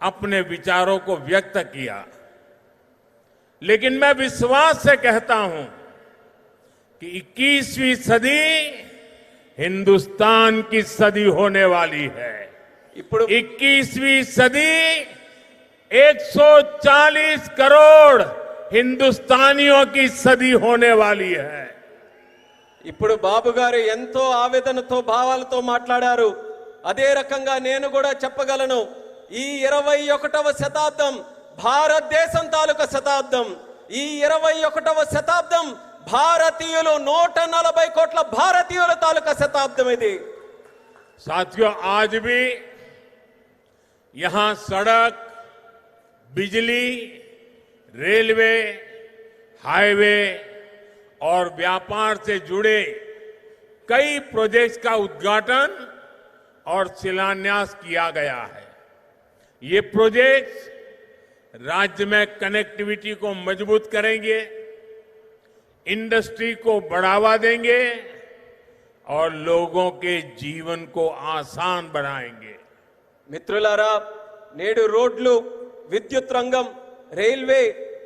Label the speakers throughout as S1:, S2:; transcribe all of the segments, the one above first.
S1: अपने विचारों को व्यक्त किया लेकिन मैं विश्वास से कहता हूं कि 21वीं सदी हिंदुस्तान की सदी होने वाली है
S2: ఇప్పుడు
S1: 21वीं सदी 140 करोड़ हिंदुस्तानियों की सदी होने वाली है
S2: ఇప్పుడు బాబు గారు ఎంతో ఆవేదనతో భావాలతో మాట్లాడారు అదే రకంగా నేను కూడా చెప్పగలను ఈ ఇరవై ఒకటవ శతాబ్దం భారతదేశం తాలూకా శతాబ్దం ఈ ఇరవై ఒకటవ శతాబ్దం భారతీయులు నూట నలభై కోట్ల భారతీయుల తాలూకా శతాబ్దం ఇది
S1: साथियों आज भी यहां सड़क बिजली रेलवे हाईवे और व्यापार से जुड़े कई प्रोजेक्ट्स का उद्घाटन और शिलान्यास किया गया है ये प्रोजेक्ट्स राज्य में कनेक्टिविटी को मजबूत करेंगे इंडस्ट्री को बढ़ावा देंगे और लोगों के जीवन को आसान बनाएंगे
S2: మిత్రులారా నేడు రోడ్లు విద్యుత్ రంగం రైల్వే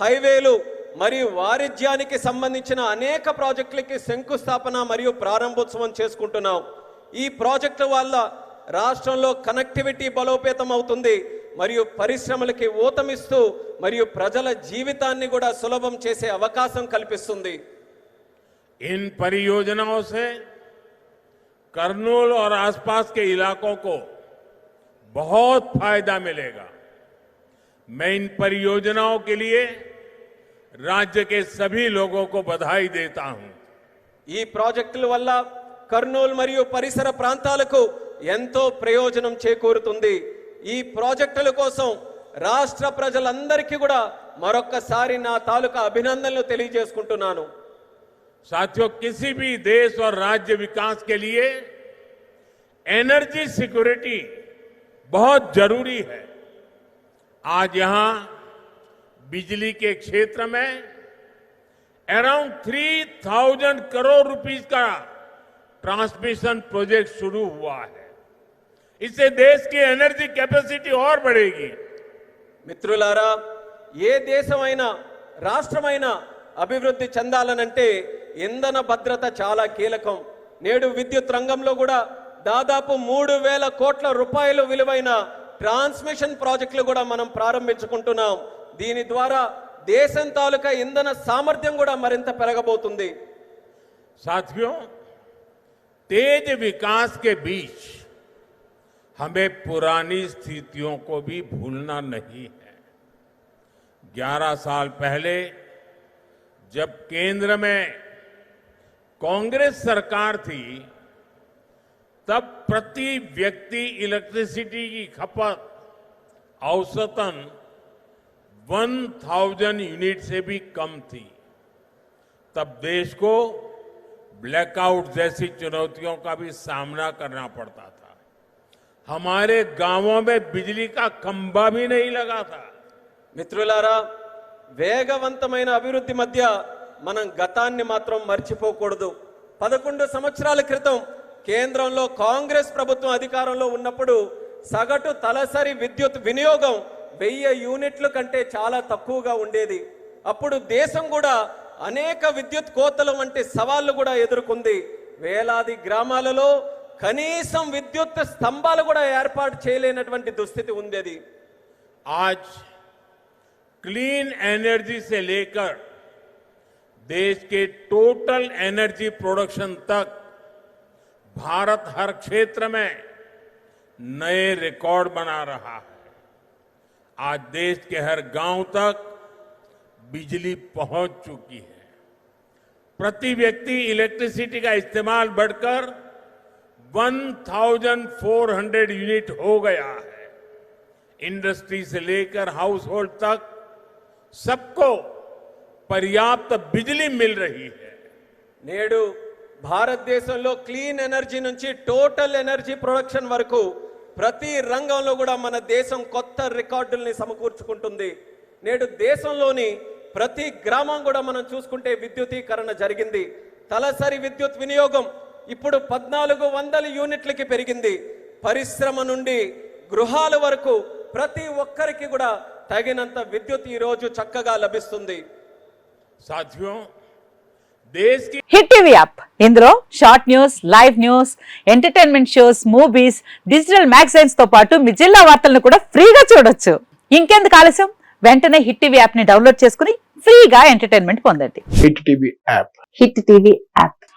S2: హైవేలు మరియు వాణిజ్యానికి సంబంధించిన అనేక ప్రాజెక్టులకి శంకుస్థాపన మరియు ప్రారంభోత్సవం చేసుకుంటున్నాం ఈ ప్రాజెక్టుల వల్ల రాష్ట్రంలో కనెక్టివిటీ బలోపేతం అవుతుంది మరియు పరిశ్రమలకి ఊతమిస్తూ మరియు ప్రజల జీవితాన్ని కూడా సులభం చేసే అవకాశం కల్పిస్తుంది
S1: इन परियोजनाओं से करनूल और आसपास के इलाकों को बहुत फायदा मिलेगा मैं इन परियोजनाओं के लिए राज्य के सभी लोगों को बधाई देता हूं
S2: ఈ ప్రాజెక్టుల వల్ల కర్నూలు మరియు పరిసర ప్రాంతాలకు ఎంతో ప్రయోజనం చేకూరుతుంది ఈ ప్రాజెక్టుల కోసం రాష్ట్ర ప్రజలందరికీ కూడా మరొక్కసారి నా తాలూకా అభినందనలు తెలియజేసుకుంటున్నాను
S1: साथियों किसी भी देश और राज्य विकास के लिए एनर्जी सिक्योरिटी बहुत जरूरी है आज यहां बिजली के क्षेत्र में around three thousand crore rupees का ट्रांसमिशन प्रोजेक्ट शुरू हुआ है इससे देश की एनर्जी कैपेसिटी और बढ़ेगी
S2: మిత్రులారా ఏ దేశమైనా రాష్ట్రమైనా అభివృద్ధి చెందాలనంటే ఇంధన భద్రత చాలా కీలకం నేడు విద్యుత్ రంగంలో కూడా దాదాపు మూడు వేల కోట్ల రూపాయలు విలువైన ట్రాన్స్మిషన్ ప్రాజెక్టులు కూడా మనం ప్రారంభించుకుంటున్నాం దీని ద్వారా దేశం తాలూకా ఇంధన సామర్థ్యం కూడా మరింత పెరగబోతుంది
S1: साथियों तेज विकास के बीच हमें पुरानी स्थितियों को भी भूलना नहीं है। 11 साल पहले जब केंद्र में कांग्रेस सरकार थी, तब प्रति व्यक्ति इलेक्ट्रिसिटी की खपत, औसतन 1000 यूनिट से भी कम थी। तब देश को ब्लैकआउट जैसी चुनौतियों का भी सामना करना पड़ता था। हमारे गांवों में बिजली का खंभा भी नहीं लगा था
S2: మిత్రులారా వేగవంతమైన అభివృద్ధి మధ్య మనం గతాన్ని మాత్రం మర్చిపోకూడదు పదకొండు సంవత్సరాల క్రితం కేంద్రంలో కాంగ్రెస్ ప్రభుత్వం అధికారంలో ఉన్నప్పుడు సగటు తలసరి విద్యుత్ వినియోగం వెయ్యి యూనిట్ల కంటే చాలా తక్కువగా ఉండేది అప్పుడు దేశం కూడా అనేక విద్యుత్ కోతలు వంటి సవాళ్లు కూడా ఎదుర్కొంది వేలాది గ్రామాలలో కనీసం విద్యుత్ స్తంభాలు కూడా ఏర్పాటు చేయలేనటువంటి దుస్థితి ఉండేది
S1: आज क्लीन एनर्जी से लेकर देश के टोटल एनर्जी प्रोडक्शन तक भारत हर क्षेत्र में नए रिकॉर्ड बना रहा है आज देश के हर गांव तक बिजली पहुंच चुकी है प्रति व्यक्ति इलेक्ट्रिसिटी का इस्तेमाल बढ़कर 1400 यूनिट हो गया है इंडस्ट्री से लेकर हाउस होल्ड तक सबको पर्याप्त बिजली मिल रही है
S2: నేడు భారతదేశంలో క్లీన్ ఎనర్జీ నుంచి టోటల్ ఎనర్జీ ప్రొడక్షన్ వరకు ప్రతి రంగంలో కూడా మన దేశం కొత్త రికార్డుల్ని సమకూర్చుకుంటుంది నేడు దేశంలోని ప్రతి గ్రామం కూడా మనం చూసుకుంటే విద్యుతీకరణ జరిగింది తలసరి విద్యుత్ వినియోగం ఇప్పుడు పద్నాలుగు వందల యూనిట్లకి పెరిగింది. పరిశ్రమ నుండి గృహాల వరకు ప్రతి ఒక్కరికి కూడా తగినంత విద్యుత్ ఈరోజు చక్కగా లభిస్తుంది.
S1: సాధ్యం?
S3: Hit TV app. ఇందులో short news live news entertainment shows movies digital మ్యాగజైన్స్తో పాటు మీ జిల్లా వార్తలను కూడా ఫ్రీగా చూడొచ్చు. ఇంకెందుకు ఆలస్యం? వెంటనే హిట్ టీవీ యాప్ని డౌన్లోడ్ చేసుకుని ఫ్రీగా ఎంటర్టైన్మెంట్ పొందండి.
S4: Hit TV app.
S3: Hit TV app.